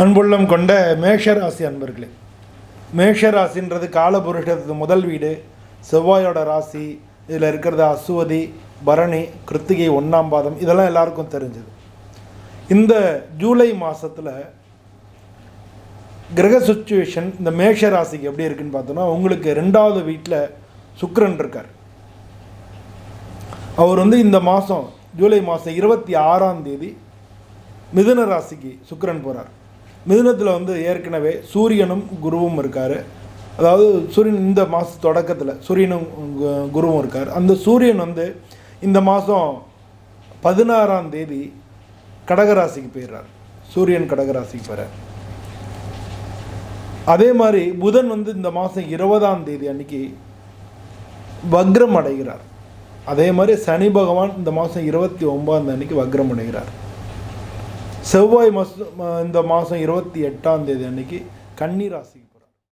அன்புள்ளம் கொண்ட மேஷராசி அன்பர்களே மேஷராசின்றது காலபுருஷத்து முதல் வீடு செவ்வாயோட ராசி இதில் இருக்கிறது அசுவதி பரணி கிருத்திகை ஒன்றாம் பாதம் இதெல்லாம் எல்லாருக்கும் தெரிஞ்சது. இந்த ஜூலை மாதத்தில் கிரக சுச்சுவேஷன் இந்த மேஷ ராசிக்கு எப்படி இருக்குன்னு பார்த்தோன்னா உங்களுக்கு ரெண்டாவது வீட்டில் சுக்கரன் இருக்கார். அவர் வந்து இந்த மாதம் ஜூலை மாதம் இருபத்தி ஆறாம் தேதி மிதுன ராசிக்கு சுக்கரன் போகிறார் மிதுனத்தில் வந்து ஏற்கனவே சூரியனும் குருவும் இருக்கார். அதாவது சூரியன் இந்த மாத தொடக்கத்தில் சூரியனும் குருவும் இருக்கார். அந்த சூரியன் வந்து இந்த மாதம் பதினாறாம் தேதி கடகராசிக்கு போயிடுறார். சூரியன் கடகராசிக்கு போகிறார் அதே மாதிரி புதன் வந்து இந்த மாதம் இருபதாம் தேதி அன்னைக்கு வக்ரம் அடைகிறார். அதே மாதிரி சனி பகவான் இந்த மாதம் இருபத்தி ஒன்பதாம் அன்னைக்கு வக்ரம் அடைகிறார். செவ்வாய் மாதம் இந்த மாதம் இருபத்தி எட்டாம் தேதி அன்னைக்கு கன்னி